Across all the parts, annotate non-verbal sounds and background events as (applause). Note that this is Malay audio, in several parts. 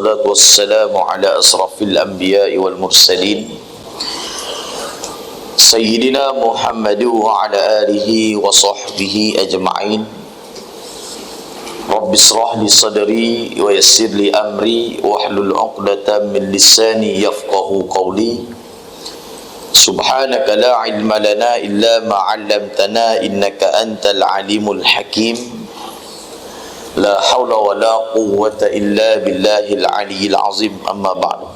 والصلاة والسلام على أشرف الأنبياء والمرسلين. سيدنا محمد وعلى آله وصحبه أجمعين. رب اشرح لي صدري ويسر لي أمري واحلل عقدة من لساني يفقه قولي. سبحانك لا علم لنا إلا ما علمتنا إنك أنت العليم الحكيم. لا حول ولا قوة إلا billahil aliyyil azim. Amma ba'du.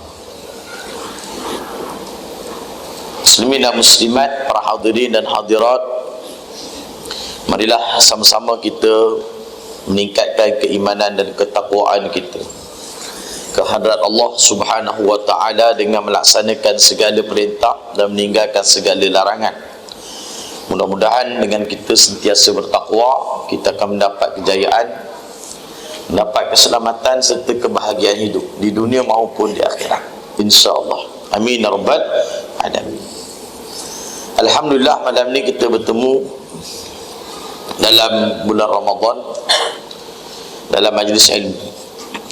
Muslimin dan Muslimat, para hadirin dan hadirat Marilah sama-sama kita meningkatkan keimanan dan ketakwaan kita Kehadrat Allah subhanahu wa ta'ala dengan melaksanakan segala perintah dan meninggalkan segala larangan. Mudah-mudahan dengan kita sentiasa bertakwa, kita akan mendapat kejayaan mendapat keselamatan serta kebahagiaan hidup di dunia maupun di akhirat. Insya-Allah. Amin rabbal alamin. Alhamdulillah malam ni kita bertemu dalam bulan Ramadan dalam majlis ilmu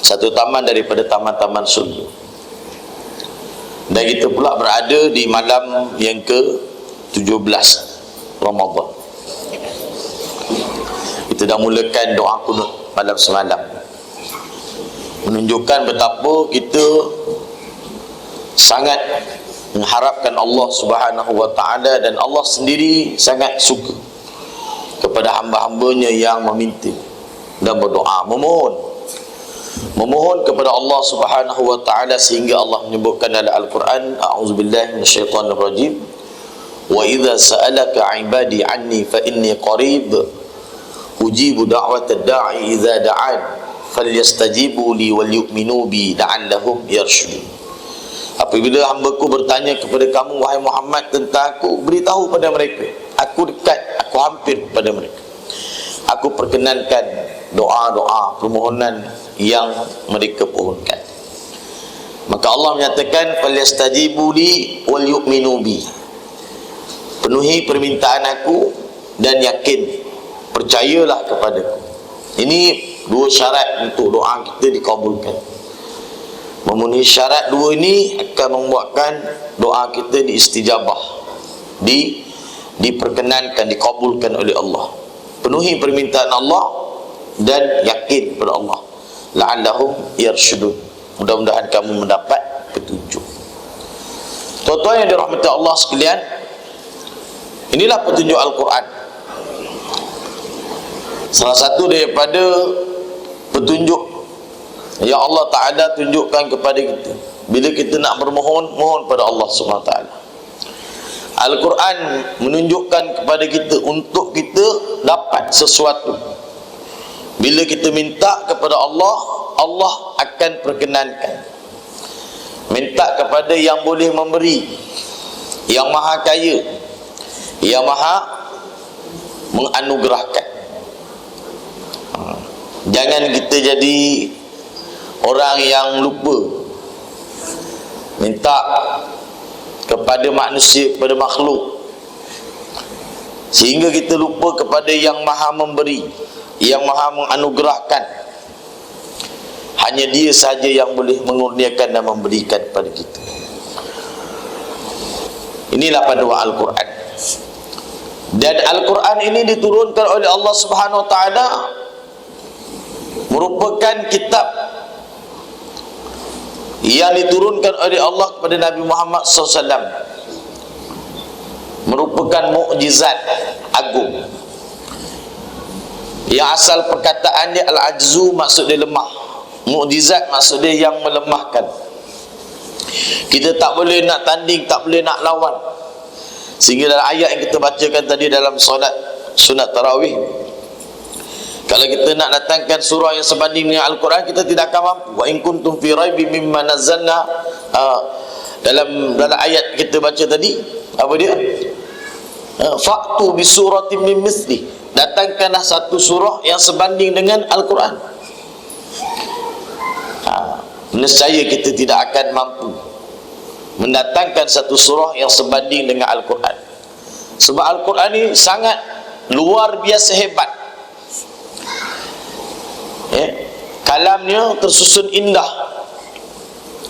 satu taman daripada taman-taman surga dan kita pula berada di malam yang ke 17 Ramadan kita dah mulakan doa kunut malam semalam. Menunjukkan betapa kita sangat mengharapkan Allah Subhanahu wa taala dan Allah sendiri sangat suka kepada hamba-hambanya yang meminta dan berdoa. Memohon memohon kepada Allah Subhanahu wa taala sehingga Allah menyebutkan dalam Al-Quran a'udzubillahi minasyaitonir rajim wa idza sa'alaka 'ibadi 'anni fa inni qarib ujibu da'watad da'i idza da'an falyastajibu li wal yu'minu bi la'allahum yarshudun apabila hamba-Ku bertanya kepada kamu wahai Muhammad tentang aku beritahu pada mereka. Aku dekat aku hampir pada mereka. Aku perkenankan doa-doa permohonan yang mereka pohonkan. Maka Allah menyatakan falyastajibu li wal yu'minu bi. Penuhi permintaan aku dan yakin percayalah kepadaku. Ini dua syarat untuk doa kita dikabulkan. Memenuhi syarat dua ini akan membuatkan doa kita diistijabah di diperkenankan dikabulkan oleh Allah. Penuhi permintaan Allah dan yakin kepada Allah. La'allahum yarshudun. Mudah-mudahan kamu mendapat petunjuk. Tuan-tuan yang dirahmati Allah sekalian inilah petunjuk Al-Quran salah satu daripada petunjuk yang Allah Ta'ala tunjukkan kepada kita. Bila kita nak bermohon mohon pada Allah Taala. Al-Quran menunjukkan kepada kita untuk kita dapat sesuatu. Bila kita minta kepada Allah Allah akan perkenankan. Minta kepada yang boleh memberi yang maha kaya yang maha menganugerahkan jangan kita jadi orang yang lupa. Minta kepada manusia kepada makhluk. Sehingga kita lupa kepada yang maha memberi yang maha menganugerahkan. Hanya dia saja yang boleh mengurniakan dan memberikan kepada kita. Inilah panduan Al-Quran. Dan Al-Quran ini diturunkan oleh Allah Subhanahu Wa Taala merupakan kitab yang diturunkan oleh Allah kepada Nabi Muhammad SAW merupakan mukjizat agung. Yang asal perkataan dia al-ajzu maksud dia lemah. Mukjizat maksud dia yang melemahkan. Kita tak boleh nak tanding tak boleh nak lawan. Sehingga dalam ayat yang kita bacakan tadi dalam solat sunat tarawih kalau kita nak datangkan surah yang sebanding dengan Al-Quran kita tidak akan mampu. Wa in kuntum fi raibin mimma nazzalna uh, dalam dalam ayat kita baca tadi apa dia? Uh, Faktu bi suratin min misli. Datangkanlah satu surah yang sebanding dengan Al-Quran. Ha, nescaya kita tidak akan mampu mendatangkan satu surah yang sebanding dengan Al-Quran. Sebab Al-Quran ini sangat luar biasa hebat ya, kalamnya tersusun indah.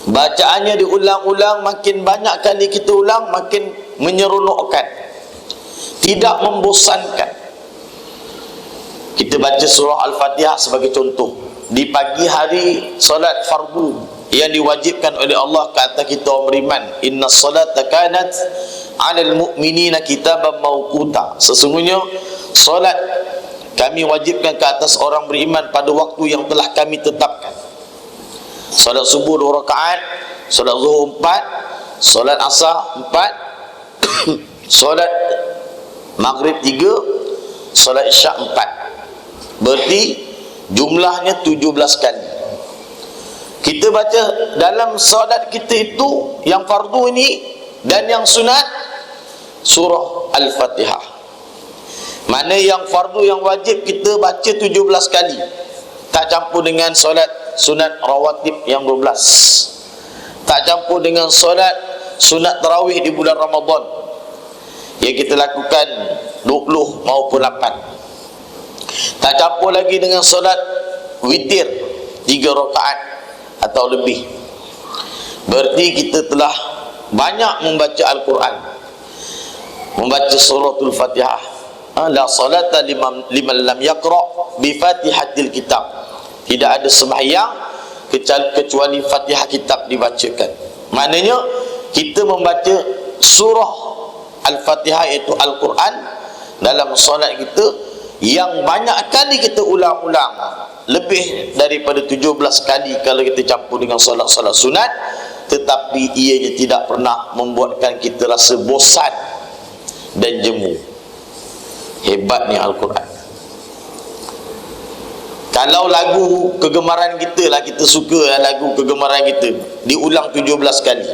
Bacaannya diulang-ulang makin banyak kali kita ulang makin menyeronokkan. Tidak membosankan. Kita baca surah Al-Fatihah sebagai contoh. Di pagi hari solat fardu yang diwajibkan oleh Allah ke atas kita orang beriman. Inna salata kanat alal mu'minina kitaban mawquta. Sesungguhnya solat kami wajibkan ke atas orang beriman pada waktu yang telah kami tetapkan. Solat subuh dua rakaat solat zuhur empat solat asar empat (coughs) solat maghrib tiga solat isyak empat. Berarti jumlahnya tujuh belas kali. Kita baca dalam solat kita itu yang fardu ini dan yang sunat surah Al-Fatihah mana yang fardu yang wajib kita baca 17 kali. Tak campur dengan solat sunat rawatib yang 12 tak campur dengan solat sunat tarawih di bulan Ramadan. Yang kita lakukan 20 maupun 8 tak campur lagi dengan solat witir 3 rakaat atau lebih. Berarti kita telah banyak membaca Al-Quran. Membaca suratul fatihah. ha, la salata liman, liman lam yakra bi fatihatil kitab. Tidak ada sembahyang kecuali fatihah kitab dibacakan. Maknanya kita membaca surah Al-Fatihah iaitu Al-Quran dalam solat kita yang banyak kali kita ulang-ulang. Lebih daripada 17 kali kalau kita campur dengan solat-solat sunat tetapi ianya tidak pernah membuatkan kita rasa bosan dan jemu hebatnya Al-Quran. Kalau lagu kegemaran kita lah kita suka lah lagu kegemaran kita. Diulang 17 kali.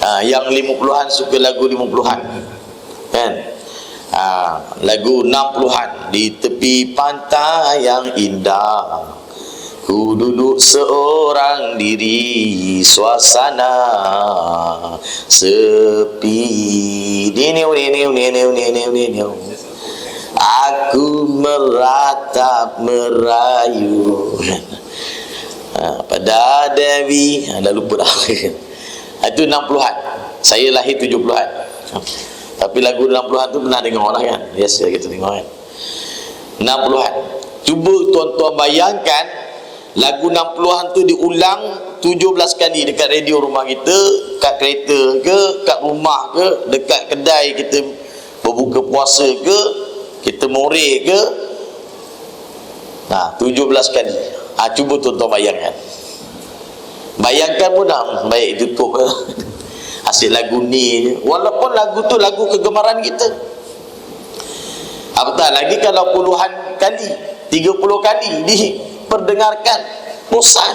Ha, yang 50-an suka lagu 50-an kan? Ha, lagu 60-an di tepi pantai yang indah. Ku duduk seorang diri suasana sepi. Diniu diniu diniu diniu diniu aku meratap merayu ha, pada Dewi dah lupa dah (laughs) itu 60-an saya lahir 70-an tapi lagu 60-an tu pernah dengar orang kan? Biasa kita dengar kan. 60-an. Cuba tuan-tuan bayangkan lagu 60-an tu diulang 17 kali dekat radio rumah kita, kat kereta ke, kat rumah ke, dekat kedai kita berbuka puasa ke, kita more ke. Nah, 17 kali. Ha, cuba tuan-tuan bayangkan. Bayangkan pun nak baik tutup ke (laughs) hasil lagu ni walaupun lagu tu lagu kegemaran kita apatah lagi kalau puluhan kali 30 kali diperdengarkan bosan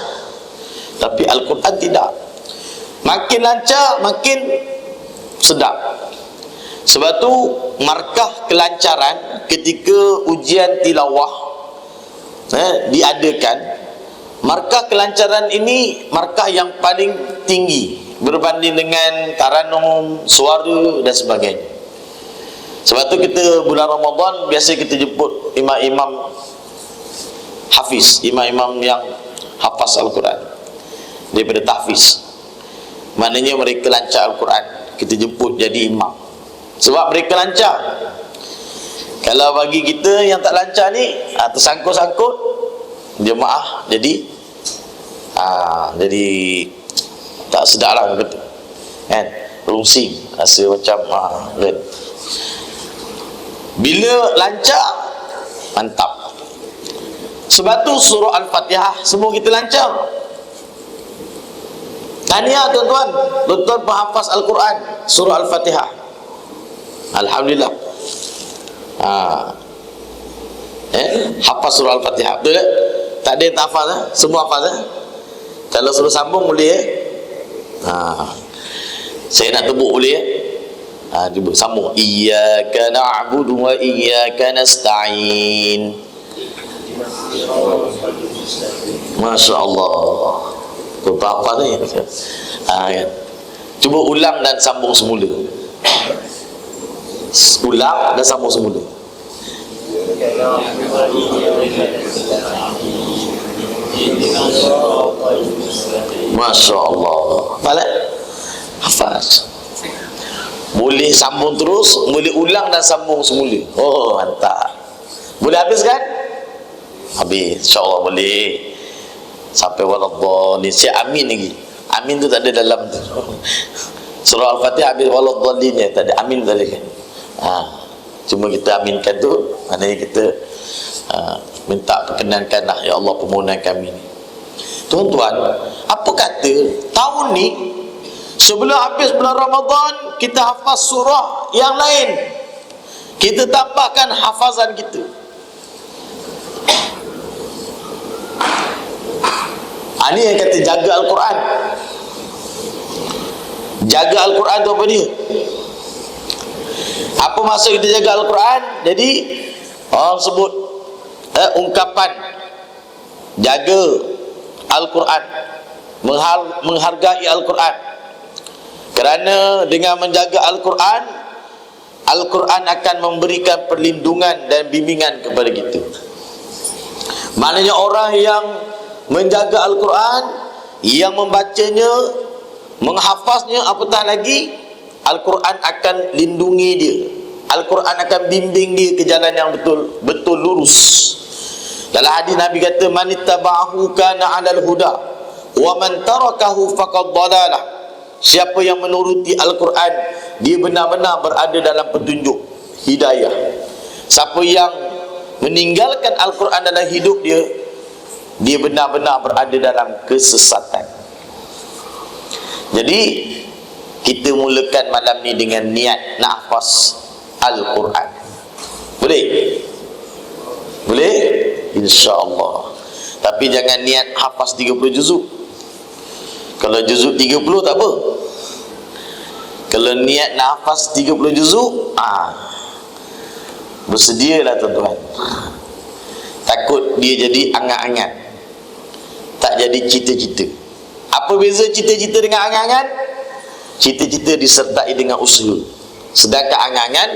tapi Al-Quran tidak makin lancar makin sedap sebab tu markah kelancaran ketika ujian tilawah eh, diadakan markah kelancaran ini markah yang paling tinggi berbanding dengan taranum, suara dan sebagainya. Sebab tu kita bulan Ramadan biasa kita jemput imam-imam hafiz, imam-imam yang hafaz Al-Quran daripada tahfiz. Maknanya mereka lancar Al-Quran. Kita jemput jadi imam. Sebab mereka lancar. Kalau bagi kita yang tak lancar ni, ha, tersangkut-sangkut jemaah jadi ha, jadi tak sedar lah kata kan? Rungsing rasa macam ha, kan? bila lancar mantap. Sebab tu surah Al-Fatihah semua kita lancar. Tanya tuan-tuan. Tuan-tuan penghafaz Al-Quran Surah Al-Fatihah Alhamdulillah ha. eh? Hafaz surah Al-Fatihah Betul tak? Tak ada yang tak hafaz eh? Semua hafaz eh? Kalau suruh sambung boleh eh? ha. saya nak tebuk boleh ya ha, cuba sambung iyyaka na'budu wa iyyaka nasta'in Masya Allah Kau apa ni ha, kan? Cuba ulang dan sambung semula Ulang dan sambung semula. Masya Allah Balik Hafaz. Boleh sambung terus Boleh ulang dan sambung semula. Oh mantap. Boleh habis kan? Habis. InsyaAllah boleh. Sampai waladhalin Siap amin lagi. Amin tu tak ada dalam tu. (laughs) Surah Al-Fatihah habis waladhalin ya Tak ada. Amin tak ada kan ha. Cuma kita aminkan tu Maknanya kita ha, Minta perkenankan lah Ya Allah permohonan kami ni Tuan-tuan, apa kata tahun ni sebelum habis bulan Ramadan kita hafaz surah yang lain. Kita tambahkan hafazan kita. Ini yang kata jaga Al-Quran. Jaga Al-Quran tu apa dia? Apa maksud kita jaga Al-Quran? Jadi orang sebut eh, ungkapan jaga Al-Quran menghargai Al-Quran kerana dengan menjaga Al-Quran Al-Quran akan memberikan perlindungan dan bimbingan kepada kita maknanya orang yang menjaga Al-Quran yang membacanya menghafaznya apatah lagi Al-Quran akan lindungi dia Al-Quran akan bimbing dia ke jalan yang betul betul lurus dalam hadis Nabi kata man ittaba'ahu kana 'alal huda wa man tarakahu faqad dalalah. Siapa yang menuruti Al-Quran, dia benar-benar berada dalam petunjuk hidayah. Siapa yang meninggalkan Al-Quran dalam hidup dia, dia benar-benar berada dalam kesesatan. Jadi kita mulakan malam ni dengan niat nafas Al-Quran. Boleh? Boleh? InsyaAllah Tapi jangan niat hafaz 30 juzuk Kalau juzuk 30 tak apa Kalau niat nak hafaz 30 juzuk ah, Bersedialah tuan-tuan Takut dia jadi angan-angan Tak jadi cita-cita Apa beza cita-cita dengan angan-angan? Cita-cita disertai dengan usaha. Sedangkan angan-angan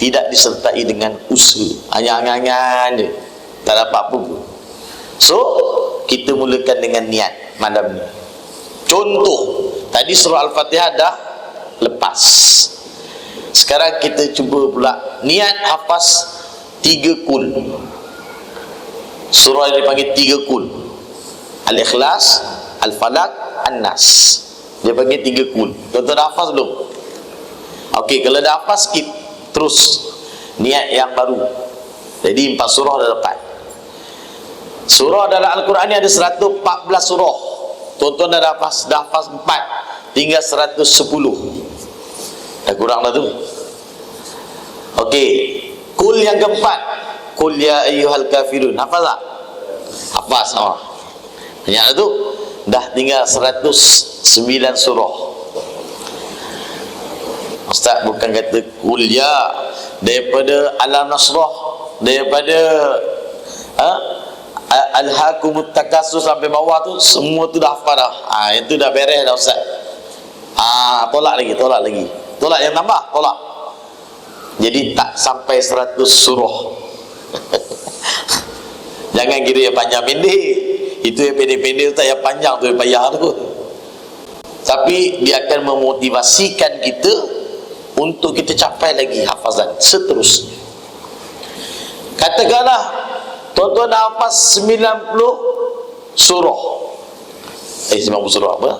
tidak disertai dengan usaha. Hanya angan-angan je. Tak dapat apa pun. So kita mulakan dengan niat malam ni. Contoh tadi surah al-fatihah dah lepas. Sekarang kita cuba pula. Niat hafaz tiga kul. Surah yang dipanggil tiga kul. Al-ikhlas al-falak an-nas dia panggil tiga kul tuan-tuan dah hafaz belum? Ok kalau dah hafaz skip. Terus. Niat yang baru. Jadi empat surah dah dapat. Surah dalam Al-Quran ni ada 114 surah. Tuan-tuan dah dapat dah hafaz empat tinggal 110 dah kurang dah tu. Ok kul yang keempat. Kul ya ayyuhal kafirun. Hafaz tak? hafaz sama banyak dah tu dah tinggal 109 surah. Ustaz bukan kata kuliah daripada alam nasrah daripada ha, al-hakumut takasus sampai bawah tu semua tu dah hafal dah. Ha, itu dah beres dah Ustaz. Ha, tolak lagi tolak lagi. Tolak yang tambah tolak. Jadi tak sampai 100 surah. (laughs) Jangan kira yang panjang pendek itu yang pendek-pendek tu yang panjang tu payah tu. Tapi dia akan memotivasikan kita untuk kita capai lagi hafazan seterusnya. Katakanlah tuan-tuan hafaz 90 surah. Eh 90 surah apa?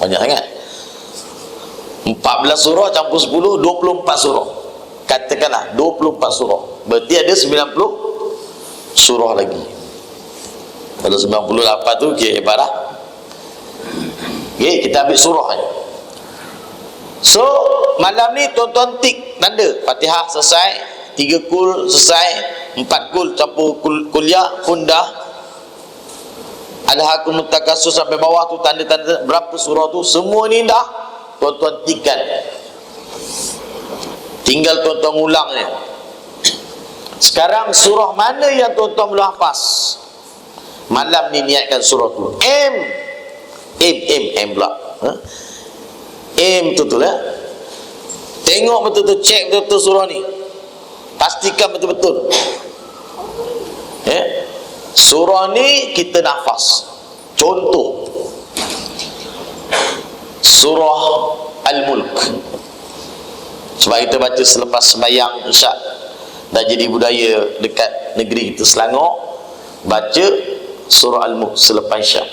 Banyak sangat. 14 surah campur 10 24 surah. Katakanlah 24 surah. Berarti ada 90 surah lagi kalau 98 tu kira hebat lah okay, kita ambil surah aja So malam ni tuan-tuan tik tanda. Fatihah selesai Tiga kul selesai Empat kul campur kul, kuliah pun Ada hakum mutakasus sampai bawah tu Tanda-tanda berapa surah tu Semua ni dah Tuan-tuan tikkan. Tinggal tuan-tuan ulangnya Sekarang surah mana yang tuan-tuan belum hafaz Malam ni niatkan surah tu. M. M M M pula. Ha? aim betul-betul ya tengok betul-betul cek betul-betul surah ni. Pastikan betul-betul. Ya? Surah ni kita nafas. Contoh. Surah Al-Mulk. Sebab kita baca selepas sembahyang Isyak dah jadi budaya dekat negeri kita Selangor. Baca surah Isyak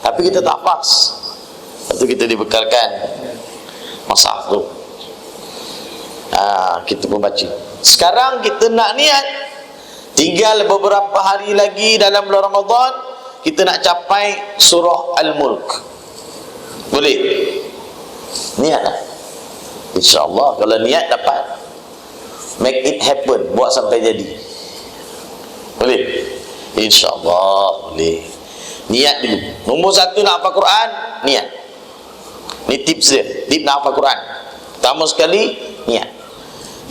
tapi kita tak hafaz lepas tu kita dibekalkan masa tu. Ha, kita pun baca. Sekarang kita nak niat tinggal beberapa hari lagi dalam bulan Ramadan kita nak capai surah Al-Mulk. Boleh? Niat lah. InsyaAllah kalau niat dapat. Make it happen. Buat sampai jadi InsyaAllah boleh niat dulu nombor satu nak apa Quran niat ni tips dia tips nak apa Quran pertama sekali niat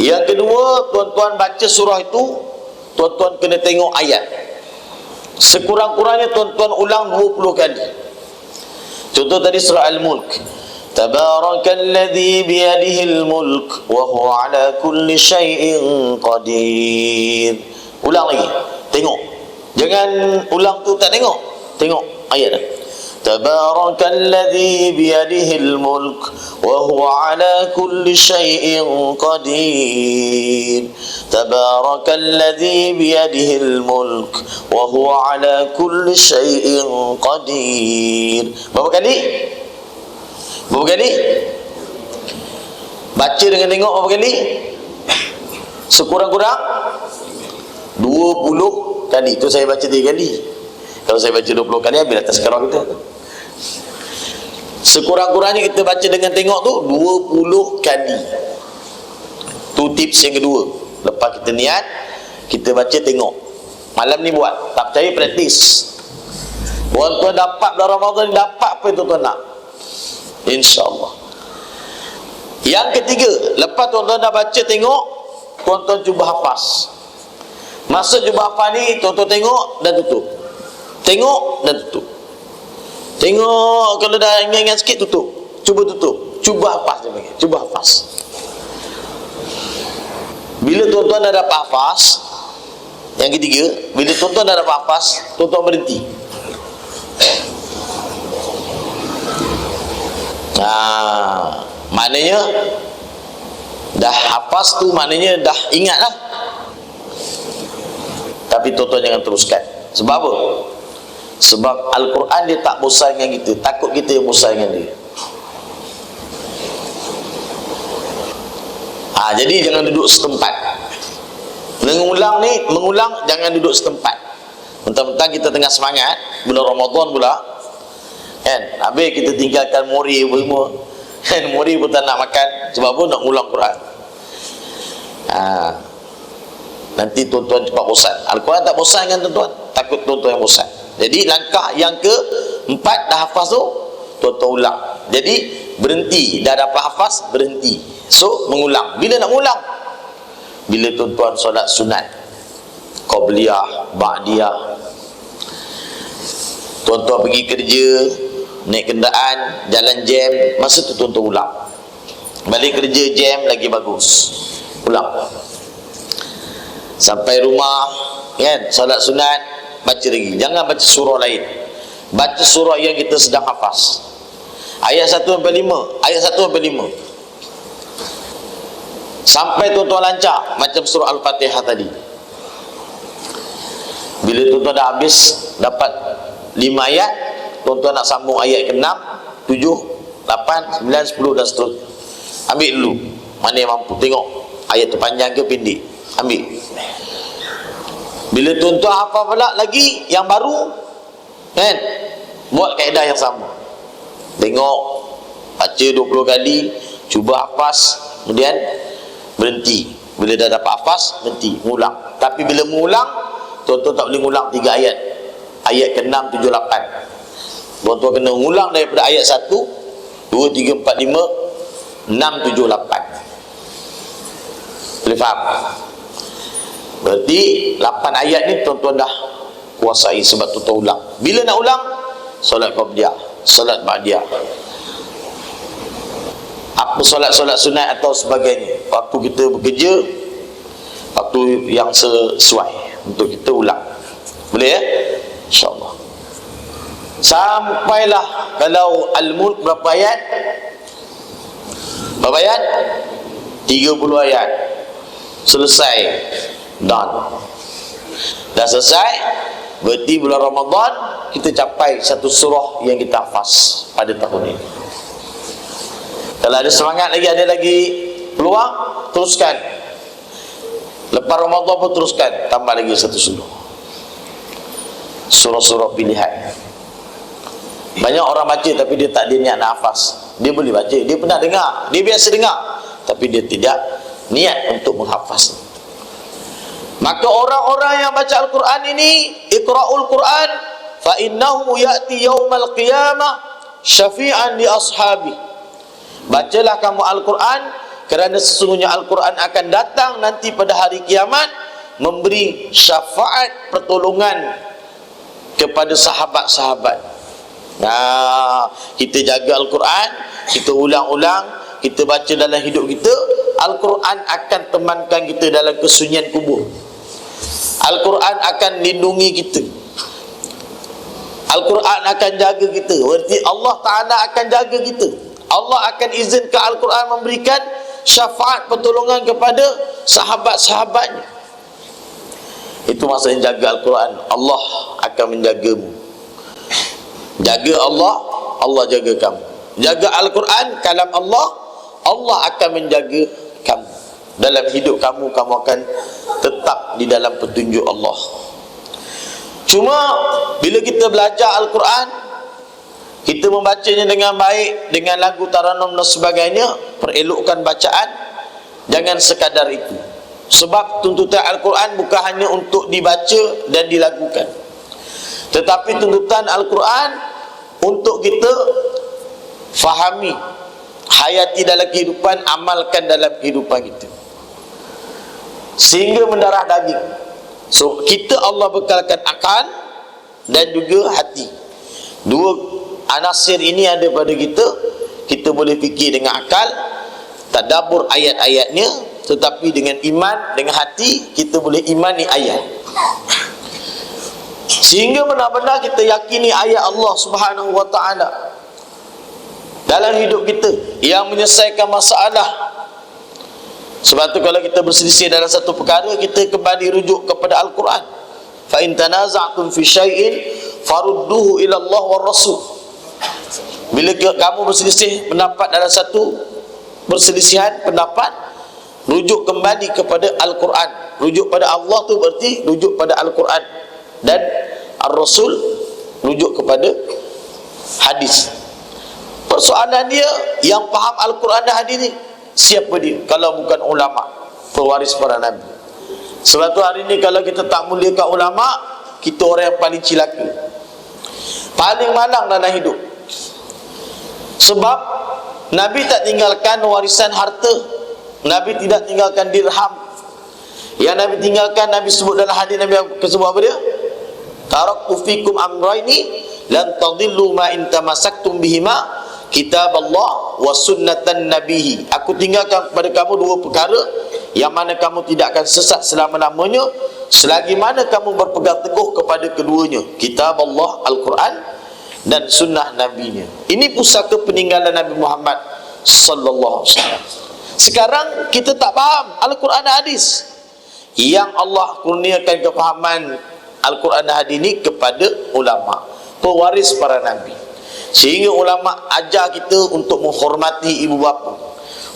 yang kedua tuan-tuan baca surah itu tuan-tuan kena tengok ayat sekurang-kurangnya tuan-tuan ulang 20 kali contoh tadi surah Al-Mulk تبارك الذي بيده الملك وهو على كل شيء قدير ulang lagi tengok Jangan ulang tu tak tengok. Tengok ayat dah. Tabarakalladzi biyadihil mulk wa huwa ala kulli syai'in qadir. Tabarakalladzi biyadihil mulk wa huwa ala kulli syai'in qadir. Berapa kali? Berapa kali? Baca dengan tengok berapa kali? Sekurang-kurang 20 kali. Itu saya baca 3 kali. Kalau saya baca 20 kali habis atas sekarang kita. Sekurang-kurangnya kita baca dengan tengok tu 20 kali. Tu tips yang kedua. Lepas kita niat, kita baca tengok. Malam ni buat. Tak percaya praktis. Tuan-tuan dapat dalam Ramadan dapat apa yang tuan-tuan nak? InsyaAllah Yang ketiga Lepas tuan-tuan dah baca tengok Tuan-tuan cuba hafaz Masa cuba hafaz ni? Tuan-tuan tengok dan tutup. Tengok dan tutup. Tengok Kalau dah ingat-ingat sikit tutup. Cuba tutup. Cuba hafaz dia panggil. Cuba hafaz. Bila tuan-tuan dah dapat hafaz Yang ketiga Bila tuan-tuan dah dapat hafaz Tuan-tuan berhenti. Nah, maknanya dah hafaz tu maknanya dah ingat lah. Tapi tuan-tuan jangan teruskan. Sebab apa? Sebab Al-Quran dia tak bosan dengan kita. Takut kita yang bosan dengan dia. Ha, jadi jangan duduk setempat. Mengulang ni, mengulang jangan duduk setempat. Mentang-mentang kita tengah semangat, bulan Ramadan pula, kan habis kita tinggalkan muri pun semua (laughs) kan muri pun tak nak makan sebab pun nak ulang Quran ha. Nanti tuan-tuan cepat bosan. Al-Quran tak bosan kan tuan-tuan? Takut tuan-tuan yang bosan. Jadi langkah yang ke empat dah hafaz tu tuan-tuan ulang. Jadi berhenti. Dah dapat hafaz berhenti. So mengulang. Bila nak mengulang? Bila tuan-tuan solat sunat. Qobliyah, Ba'diyah. Tuan-tuan pergi kerja naik kenderaan jalan jam masa tu tuan-tuan ulang. Balik kerja jam lagi bagus. Ulang sampai rumah kan? Solat sunat baca lagi. Jangan baca surah lain. Baca surah yang kita sedang hafaz. Ayat 1 sampai 5 ayat 1 sampai 5 sampai tuan-tuan lancar macam surah al-fatihah tadi. Bila tuan-tuan dah habis dapat 5 ayat tuan-tuan nak sambung ayat ke-6 7 8 9 10 dan seterusnya. Ambil dulu. Mana yang mampu. Tengok ayat tu panjang ke pendek ambil. Bila tuan-tuan hafal pula lagi yang baru kan? Buat kaedah yang sama. Tengok baca 20 kali cuba hafaz kemudian berhenti. Bila dah dapat hafaz berhenti mengulang. Tapi bila mengulang tuan-tuan tak boleh mengulang 3 ayat. Ayat ke-6 7 8 Tuan-tuan kena ulang daripada ayat 1 2, 3, 4, 5 6, 7, 8 Boleh faham? Berarti 8 ayat ni tuan-tuan dah kuasai sebab tuan-tuan ulang Bila nak ulang? Solat Qabliyah Solat Ba'diyah. Apa solat-solat sunat atau sebagainya? Waktu kita bekerja Waktu yang sesuai Untuk kita ulang. Boleh ya? Insyaallah. Sampailah kalau al-mulk berapa ayat? Berapa ayat? 30 ayat. Selesai done. Dah selesai berarti bulan Ramadan kita capai satu surah yang kita hafaz pada tahun ini. Kalau ada semangat lagi ada lagi peluang teruskan. Lepas Ramadan pun teruskan tambah lagi satu surah. Surah-surah pilihan. Banyak orang baca tapi dia tak ada niat nak hafaz. Dia boleh baca dia pernah dengar dia biasa dengar tapi dia tidak niat untuk menghafaz maka orang-orang yang baca Al-Quran ini ikra'ul Quran fa innahu ya'ti yaumal qiyamah syafi'an li ashabi bacalah kamu Al-Quran kerana sesungguhnya Al-Quran akan datang nanti pada hari kiamat memberi syafaat pertolongan kepada sahabat-sahabat Nah, kita jaga Al-Quran, kita ulang-ulang, kita baca dalam hidup kita, Al-Quran akan temankan kita dalam kesunyian kubur. Al-Quran akan lindungi kita. Al-Quran akan jaga kita. Berarti Allah Taala akan jaga kita. Allah akan izinkan Al-Quran memberikan syafaat pertolongan kepada sahabat-sahabatnya. Itu maksudnya jaga Al-Quran. Allah akan menjagamu. Jaga Allah, Allah jaga kamu. Jaga Al-Quran, kalam Allah, Allah akan menjaga kamu. Dalam hidup kamu, kamu akan tetap di dalam petunjuk Allah. Cuma, bila kita belajar Al-Quran, kita membacanya dengan baik, dengan lagu taranum dan sebagainya, perelokkan bacaan, jangan sekadar itu. Sebab tuntutan Al-Quran bukan hanya untuk dibaca dan dilakukan. Tetapi tuntutan Al-Quran untuk kita fahami, hayati dalam kehidupan, amalkan dalam kehidupan kita. Sehingga mendarah daging. So, kita Allah bekalkan akal dan juga hati. Dua anasir ini ada pada kita. Kita boleh fikir dengan akal, tadabur ayat-ayatnya, tetapi dengan iman, dengan hati, kita boleh imani ayat. Sehingga benar-benar kita yakini ayat Allah Subhanahu wa taala dalam hidup kita yang menyelesaikan masalah. Sebab tu kalau kita berselisih dalam satu perkara kita kembali rujuk kepada Al-Quran. Fa in tanaza'tum fi syai'in farudduhu ila Allah wa Rasul. Bila kamu berselisih pendapat dalam satu perselisihan pendapat rujuk kembali kepada Al-Quran. Rujuk pada Allah tu berarti rujuk pada Al-Quran dan Ar-Rasul rujuk kepada hadis persoalan dia yang faham Al-Quran dan hadis ni siapa dia? Kalau bukan ulama pewaris para nabi. Sebab tu hari ni kalau kita tak muliakan ulama kita orang yang paling cilaka. Paling malang dalam hidup. Sebab Nabi tak tinggalkan warisan harta. Nabi tidak tinggalkan dirham. Yang Nabi tinggalkan Nabi sebut dalam hadis Nabi kesebut apa dia? Taraktu fikum amraini lan tadillu ma in tamassaktum bihima kitab Allah wa sunnatan nabihi aku tinggalkan kepada kamu dua perkara. Yang mana kamu tidak akan sesat selama-lamanya selagi mana kamu berpegang teguh kepada keduanya. Kitab Allah Al-Quran dan sunnah nabinya. Ini pusaka peninggalan Nabi Muhammad sallallahu alaihi wasallam. Sekarang kita tak faham Al-Quran dan hadis. Yang Allah kurniakan kefahaman Al-Quran dan hadis ini kepada ulama pewaris para nabi sehingga ulama ajar kita untuk menghormati ibu bapa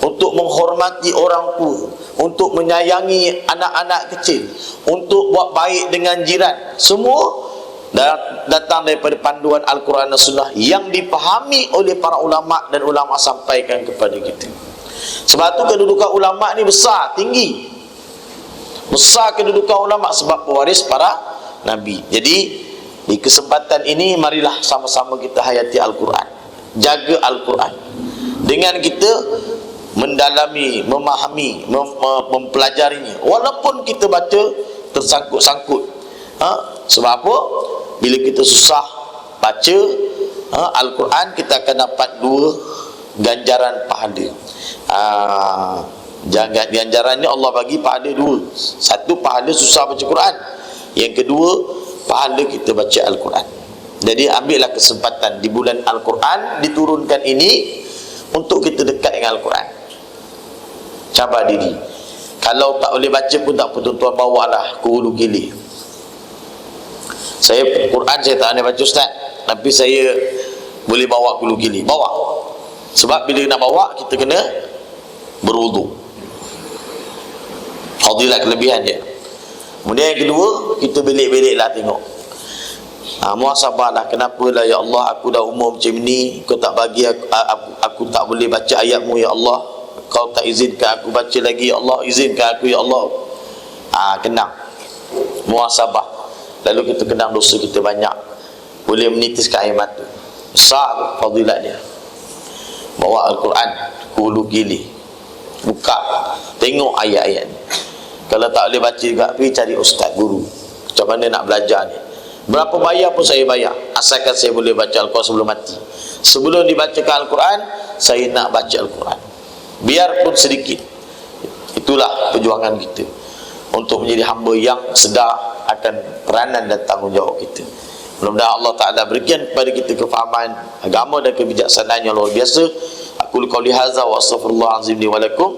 untuk menghormati orang tua untuk menyayangi anak-anak kecil untuk buat baik dengan jiran. Semua datang daripada panduan Al-Quran dan Sunnah yang dipahami oleh para ulama dan ulama sampaikan kepada kita. Sebab tu kedudukan ulama ni besar, tinggi. Besar kedudukan ulama sebab pewaris para Nabi. Jadi di kesempatan ini marilah sama-sama kita hayati Al-Quran. Jaga Al-Quran. Dengan kita mendalami, memahami, mem mempelajarinya. Walaupun kita baca tersangkut-sangkut. Ha? Sebab apa? Bila kita susah baca ha? Al-Quran kita akan dapat dua ganjaran pahala. Ha, ganjaran ni Allah bagi pahala dua. Satu pahala susah baca Quran. Yang kedua, pahala kita baca Al-Quran. Jadi ambillah kesempatan di bulan Al-Quran diturunkan ini untuk kita dekat dengan Al-Quran. Cabar diri. Kalau tak boleh baca pun tak apa tuan-tuan bawalah ke hulu gili saya Quran saya tak boleh baca ustaz. Tapi saya boleh bawa ke hulu gili bawa. Sebab bila nak bawa kita kena berwuduk. Fadilah kelebihan dia kemudian yang kedua kita belik-belik lah tengok. Ha, muasabah lah kenapa lah ya Allah aku dah umur macam ni. Kau tak bagi aku, aku, aku tak boleh baca ayatmu ya Allah. Kau tak izinkan aku baca lagi ya Allah. Izinkan aku ya Allah. Ha, kenang. Muasabah lalu kita kenang dosa kita banyak. Boleh menitiskan air mata. Besar fadilat dia. Bawa Al-Quran. Hulu gili. Buka. Tengok ayat-ayat kalau tak boleh baca juga pergi cari ustaz guru. Macam mana nak belajar ni? Berapa bayar pun saya bayar. Asalkan saya boleh baca Al-Quran sebelum mati. Sebelum dibacakan Al-Quran saya nak baca Al-Quran. Biarpun sedikit. Itulah perjuangan kita. Untuk menjadi hamba yang sedar akan peranan dan tanggungjawab kita. Mudah-mudahan Allah Ta'ala berikan kepada kita kefahaman agama dan kebijaksanaan yang luar biasa. Aku qawli hadza wa astaghfirullah azim li wa lakum